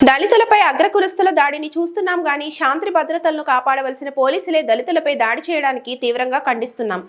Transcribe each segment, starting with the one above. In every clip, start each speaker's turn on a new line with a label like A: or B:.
A: దళితులపై అగ్రకులస్తుల దాడిని చూస్తున్నాం గాని శాంతి భద్రతలను కాపాడవలసిన పోలీసులే దళితులపై దాడి చేయడానికి తీవ్రంగా ఖండిస్తున్నాం.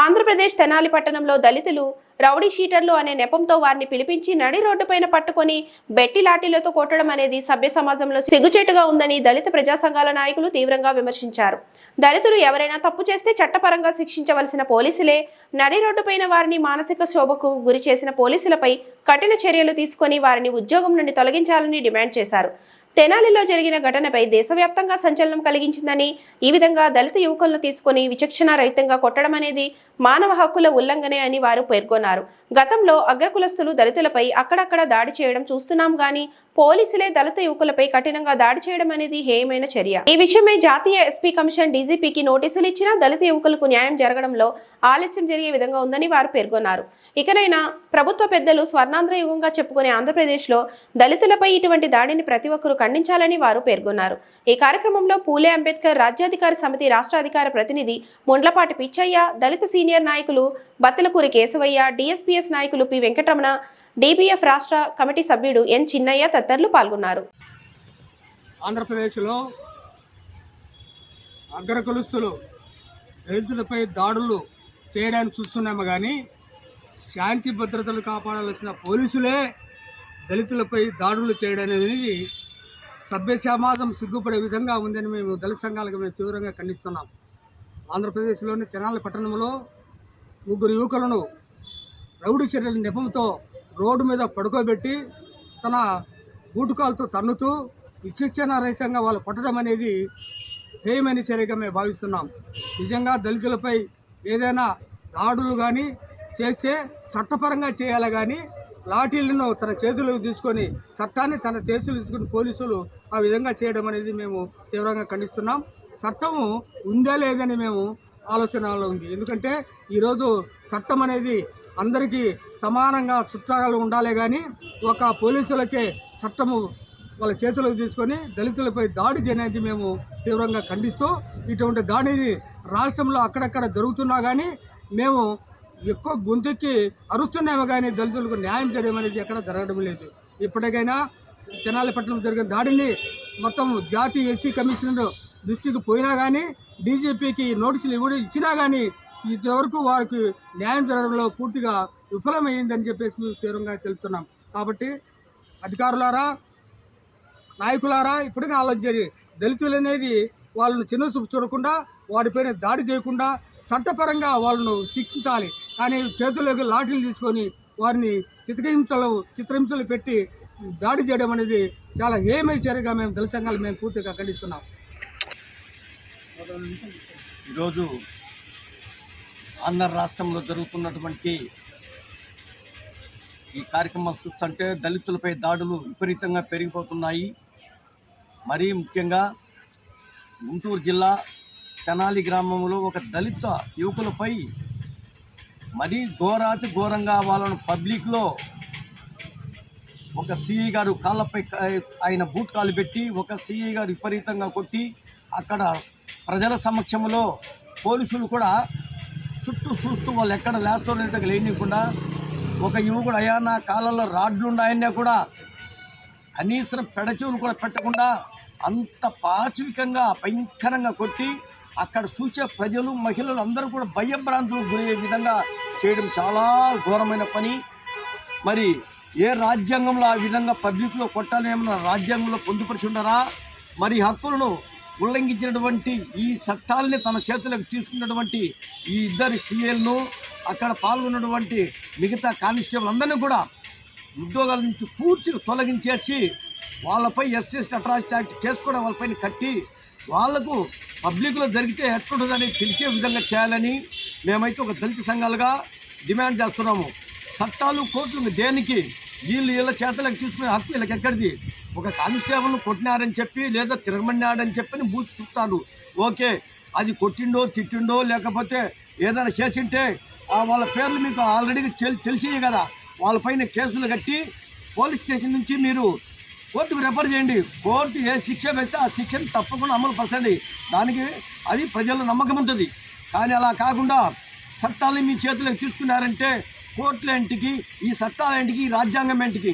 A: ఆంధ్రప్రదేశ్ తెనాలి పట్టణంలో దళితులు రౌడీ షీటర్లు అనే నెపంతో వారిని పిలిపించి నడి రోడ్డుపైన పట్టుకొని బెట్టి లాఠీలతో కొట్టడం అనేది సభ్య సమాజంలో సిగ్గుచేటుగా ఉందని దళిత ప్రజా సంఘాల నాయకులు తీవ్రంగా విమర్శించారు. దళితులు ఎవరైనా తప్పు చేస్తే చట్టపరంగా శిక్షించవలసిన పోలీసులే నడి రోడ్డుపైన వారిని మానసిక శోభకు గురి చేసిన పోలీసులపై కఠిన చర్యలు తీసుకొని వారిని ఉద్యోగం నుండి తొలగించాలని డిమాండ్ చేశారు. తెనాలిలో జరిగిన ఘటనపై దేశవ్యాప్తంగా సంచలనం కలిగించిందని ఈ విధంగా దళిత యువకులను తీసుకొని విచక్షణ రహితంగా కొట్టడం అనేది మానవ హక్కుల ఉల్లంఘనే అని వారు పేర్కొన్నారు. గతంలో అగ్రకులస్తులు దళితులపై అక్కడక్కడ దాడి చేయడం చూస్తున్నాం గాని పోలీసులే దళిత యువకులపై కఠినంగా దాడి చేయడం అనేది హేయమైన చర్య. ఈ విషయమై జాతీయ ఎస్పీ కమిషన్ డీజీపీకి నోటీసులు ఇచ్చినా దళిత యువకులకు న్యాయం జరగడంలో ఆలస్యం జరిగే విధంగా ఉందని వారు పేర్కొన్నారు. ఇకనైనా ప్రభుత్వ పెద్దలు స్వర్ణాంధ్ర యుగంగా చెప్పుకునే ఆంధ్రప్రదేశ్లో దళితులపై ఇటువంటి దాడిని ప్రతి ఒక్కరూ ఖండించాలని వారు పేర్కొన్నారు. ఈ కార్యక్రమంలో పూలే అంబేద్కర్ రాజ్యాధికార సమితి రాష్ట్ర అధికార ప్రతినిధి ముండ్లపాటి పిచ్చయ్య దళిత సీనియర్ సీనియర్ నాయకులు బత్తలకూరి కేశవయ్య డిఎస్పీఎస్ నాయకులు పి వెంకటరమణ డిబిఎఫ్ రాష్ట్ర కమిటీ సభ్యుడు ఎన్ చిన్నయ్య తదితరులు పాల్గొన్నారు.
B: ఆంధ్రప్రదేశ్లో అగ్రకులుస్తులు దళితులపై దాడులు చేయడానికి చూస్తున్నాము కానీ శాంతి భద్రతలు కాపాడాల్సిన పోలీసులే దళితులపై దాడులు చేయడం అనేది సభ్య సమాజం సిగ్గుపడే విధంగా ఉందని మేము దళిత సంఘాలకు మేము తీవ్రంగా ఖండిస్తున్నాం. ఆంధ్రప్రదేశ్లోని తెనాలి పట్టణంలో ముగ్గురు యువకులను రౌడీ చర్యల నెపంతో రోడ్డు మీద పడుకోబెట్టి తన బూటుకాలతో తన్నుతూ విచక్షణ రహితంగా వాళ్ళు కొట్టడం అనేది హేయమైన చర్యగా మేము భావిస్తున్నాం. నిజంగా దళితులపై ఏదైనా దాడులు కానీ చేస్తే చట్టపరంగా చేయాలి కానీ లాఠీలను తన చేతులకు తీసుకొని చట్టాన్ని తన చేతులు తీసుకుని పోలీసులు ఆ విధంగా చేయడం అనేది మేము తీవ్రంగా ఖండిస్తున్నాం. చట్టము ఉందా లేదని మేము ఆలోచనలో ఉంది. ఎందుకంటే ఈరోజు చట్టం అనేది అందరికీ సమానంగా చుట్టాలు ఉండాలి కానీ ఒక పోలీసులకే చట్టము వాళ్ళ చేతులకు తీసుకొని దళితులపై దాడి చేయనేది మేము తీవ్రంగా ఖండిస్తూ ఇటువంటి దాడిని రాష్ట్రంలో అక్కడక్కడ జరుగుతున్నా కానీ మేము ఎక్కువ గొంతుకి అరుస్తున్నాము కానీ దళితులకు న్యాయం చేయడం అనేది ఎక్కడ జరగడం లేదు. ఇప్పటికైనా తెనాలిపట్నం జరిగిన దాడిని మొత్తం జాతీయ ఎస్సీ కమిషనర్ దృష్టికి పోయినా కానీ డీజీపీకి నోటీసులు ఇవ్వడం ఇచ్చినా కానీ ఇంతవరకు వారికి న్యాయం జరగడంలో పూర్తిగా విఫలమైందని చెప్పేసి మేము తీవ్రంగా తెలుపుతున్నాం కాబట్టి అధికారులారా నాయకులారా ఇప్పటికే ఆలోచించారు దళితులు అనేది వాళ్ళను చిన్న చూపు చూడకుండా వాడిపైన దాడి చేయకుండా చట్టపరంగా వాళ్ళను శిక్షించాలి. కానీ చేతుల్లోకి లాఠీలు తీసుకొని వారిని చిత్రహింసలు చిత్రహింసలు పెట్టి దాడి చేయడం అనేది చాలా ఏమై చర్యగా మేము దళ సంఘాలు మేము పూర్తిగా ఖండిస్తున్నాం.
C: ఈరోజు ఆంధ్ర రాష్ట్రంలో జరుగుతున్నటువంటి ఈ కార్యక్రమాలు చూస్తుంటే దళితులపై దాడులు విపరీతంగా పెరిగిపోతున్నాయి. మరీ ముఖ్యంగా గుంటూరు జిల్లా తెనాలి గ్రామంలో ఒక దళిత యువకులపై మరీ ఘోరాతి ఘోరంగా వాళ్ళను పబ్లిక్లో ఒక సిఐ గారు కాళ్ళపై ఆయన బూట్ కాలు పెట్టి ఒక సిఐ గారు విపరీతంగా కొట్టి అక్కడ ప్రజల సమక్షంలో పోలీసులు కూడా చుట్టూ చూస్తూ వాళ్ళు ఎక్కడ లేస్తున్నట్టుగా లేనికుండా ఒక యువకుడు అయ్యా నా కాలంలో రాడ్లు ఉన్నాయన్నా కూడా కనీసం పెడచెవులు కూడా పెట్టకుండా అంత పాచివికంగా భయంకరంగా కొట్టి అక్కడ చూసే ప్రజలు మహిళలు అందరూ కూడా భయభ్రాంతులకు గురయ్యే విధంగా చేయడం చాలా ఘోరమైన పని. మరి ఏ రాజ్యాంగంలో ఆ విధంగా పబ్లిక్లో కొట్టాలని ఏమన్నా రాజ్యాంగంలో పొందుపరిచి ఉండరా? మరి హక్కులను ఉల్లంఘించినటువంటి ఈ చట్టాలని తన చేతులకు తీసుకున్నటువంటి ఈ ఇద్దరి సీఎల్ను అక్కడ పాల్గొన్నటువంటి మిగతా కానిస్టేబుల్ అందరినీ కూడా ఉద్యోగాల నుంచి పూర్తిగా తొలగించేసి వాళ్ళపై ఎస్సీ అట్రాసిటీ యాక్ట్ కేసు కూడా వాళ్ళపైన కట్టి వాళ్ళకు పబ్లిక్లో జరిగితే ఎట్లుంటుందని తెలిసే విధంగా చేయాలని మేమైతే ఒక దళిత సంఘాలుగా డిమాండ్ చేస్తున్నాము. చట్టాలు కోర్టులు దేనికి? వీళ్ళు వీళ్ళ చేతలకు తీసుకునే హక్కు వీళ్ళకి ఎక్కడిది ఒక కానిస్టేబుల్ను కొట్టినారని చెప్పి లేదా తిరగమన్నాడని చెప్పి బూచి చూస్తారు ఓకే అది కొట్టిండో తిట్టిండో లేకపోతే ఏదైనా చేసింటే ఆ వాళ్ళ పేర్లు మీకు ఆల్రెడీ తెలిసినాయి కదా. వాళ్ళపైన కేసులు కట్టి పోలీస్ స్టేషన్ నుంచి మీరు కోర్టుకు రెఫర్ చేయండి. కోర్టు ఏ శిక్ష వేస్తే ఆ శిక్షను తప్పకుండా అమలు పరచండి. దానికి అది ప్రజల నమ్మకం ఉంటుంది. కానీ అలా కాకుండా చట్టాలని మీ చేతిలోకి తీసుకున్నారంటే కోర్టుల ఇంటికి ఈ చట్టాలంటికి ఈ రాజ్యాంగం ఇంటికి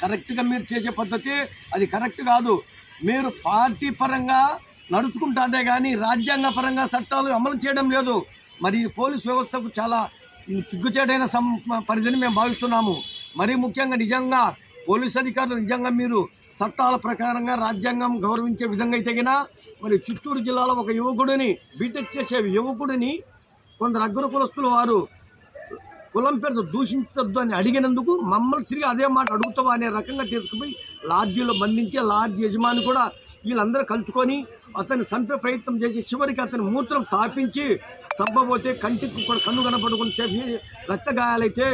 C: కరెక్ట్గా మీరు చేసే పద్ధతి అది కరెక్ట్ కాదు. మీరు పార్టీ పరంగా నడుచుకుంటాదే కానీ రాజ్యాంగ పరంగా చట్టాలు అమలు చేయడం లేదు. మరి పోలీసు పోలీస్ వ్యవస్థకు చాలా చిగ్గుచేటైన సం పరిధిని మేము భావిస్తున్నాము. మరీ ముఖ్యంగా నిజంగా పోలీస్ అధికారులు నిజంగా మీరు చట్టాల ప్రకారంగా రాజ్యాంగం గౌరవించే విధంగా అయితే మరి చిత్తూరు జిల్లాలో ఒక యువకుడిని బీటెక్ చేసే యువకుడిని కొందరు అగ్రకులస్తులు వారు కులం పేరుతో దూషించద్దు అని అడిగినందుకు మమ్మల్ని తిరిగి అదే మాట అడుగుతావా అనే రకంగా తీసుకుపోయి లాడ్జీలో బంధించే లాడ్జీ యజమాని కూడా వీళ్ళందరూ కలుసుకొని అతన్ని చంపే ప్రయత్నం చేసి చివరికి అతని మూత్రం తాపించి చంపబోతే కంటికి కూడా కన్ను కనపడుకుని చెప్పి రక్త గాయాలైతే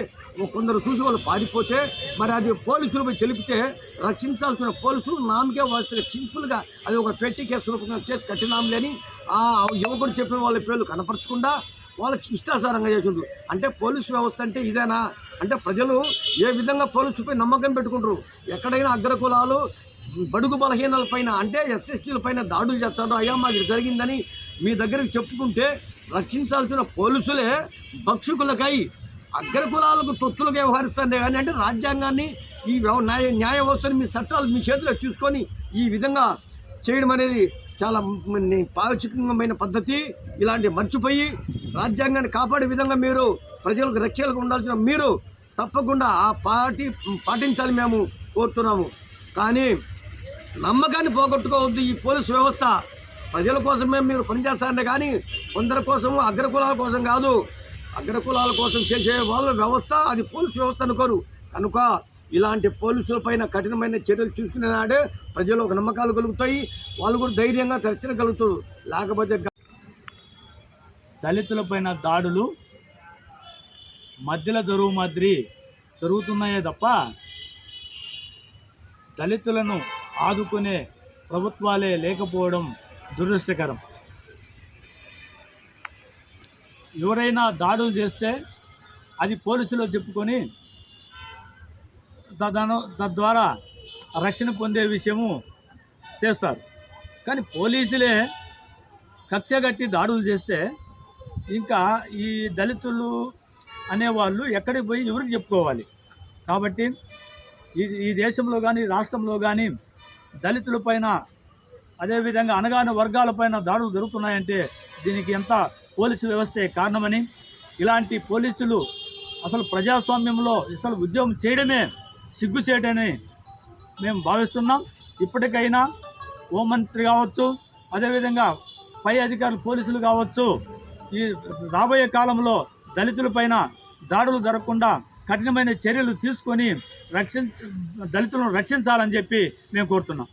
C: కొందరు చూసి వాళ్ళు పారిపోతే మరి అది పోలీసులు పోయి తెలిపితే రక్షించాల్సిన పోలీసులు నామకే వాసిన సింపుల్గా అది ఒక పెట్టి కేసు రూపంగా చేసి కట్టినాంలేని ఆ యువకుడు చెప్పిన వాళ్ళ పేర్లు కనపరచకుండా వాళ్ళకి ఇష్టాసారంగా చేసిండ్రు. అంటే పోలీసు వ్యవస్థ అంటే ఇదేనా? అంటే ప్రజలు ఏ విధంగా పోలీసుపై నమ్మకం పెట్టుకుంటారు? ఎక్కడైనా అగ్రకులాలు బడుగు బలహీనల పైన అంటే ఎస్ఎస్టీల పైన దాడులు చేస్తారు అయ్యా మాది జరిగిందని మీ దగ్గరికి చెప్పుకుంటే రక్షించాల్సిన పోలీసులే భక్షకులకై అగ్రకులాలకు తొత్తులుగా వ్యవహరిస్తుంది కానీ అంటే రాజ్యాంగాన్ని ఈ వ్యవ- న్యాయ న్యాయ వ్యవస్థని మీ చట్టాలు మీ చేతిలో తీసుకొని ఈ విధంగా చేయడం అనేది చాలా మ్- పాచికమైన పద్ధతి. ఇలాంటి మర్చిపోయి రాజ్యాంగాన్ని కాపాడే విధంగా మీరు ప్రజలకు రక్షణగా ఉండాల్సిన మీరు తప్పకుండా ఆ పార్టీ పాటించాలి మేము కోరుతున్నాము. కానీ నమ్మకాన్ని పోగొట్టుకోవద్దు ఈ పోలీసు వ్యవస్థ. ప్రజల కోసమే మీరు పనిచేస్తారంటే కానీ కొందరి కోసము అగ్రకులాల కోసం కాదు. అగ్రకులాల కోసం చేసే వాళ్ళ వ్యవస్థ అది పోలీసు వ్యవస్థ అనుకోరు. కనుక ఇలాంటి పోలీసుల పైన కఠినమైన చర్యలు తీసుకునే నాడే ప్రజలు ఒక నమ్మకాలు కలుగుతాయి. వాళ్ళు కూడా ధైర్యంగా చర్చలు కలుగుతారు. లేకపోతే
D: దళితులపైన దాడులు మధ్యల దొరువు మాదిరి జరుగుతున్నాయే తప్ప దళితులను ఆదుకునే ప్రభుత్వాలే లేకపోవడం దురదృష్టకరం. ఎవరైనా దాడులు చేస్తే అది పోలీసులో చెప్పుకొని తదను తద్వారా రక్షణ పొందే విషయము చేస్తారు. కానీ పోలీసులే కక్షగట్టి దాడులు చేస్తే ఇంకా ఈ దళితులు అనేవాళ్ళు ఎక్కడికి పోయి ఎవరికి చెప్పుకోవాలి? కాబట్టి ఈ ఈ దేశంలో కానీ రాష్ట్రంలో కానీ దళితులపైన అదేవిధంగా అనగాని వర్గాలపైన దాడులు జరుగుతున్నాయంటే దీనికి ఎంత పోలీసు వ్యవస్థే కారణమని ఇలాంటి పోలీసులు అసలు ప్రజాస్వామ్యంలో అసలు ఉద్యోగం చేయడమే సిగ్గుచేటని మేము భావిస్తున్నాం. ఇప్పటికైనా హోంమంత్రి కావచ్చు అదేవిధంగా పై అధికారులు పోలీసులు కావచ్చు ఈ రాబోయే కాలంలో దళితులపైన దాడులు జరగకుండా కఠినమైన చర్యలు తీసుకొని రక్షించ దళితులను రక్షించాలని చెప్పి మేము కోరుతున్నాం.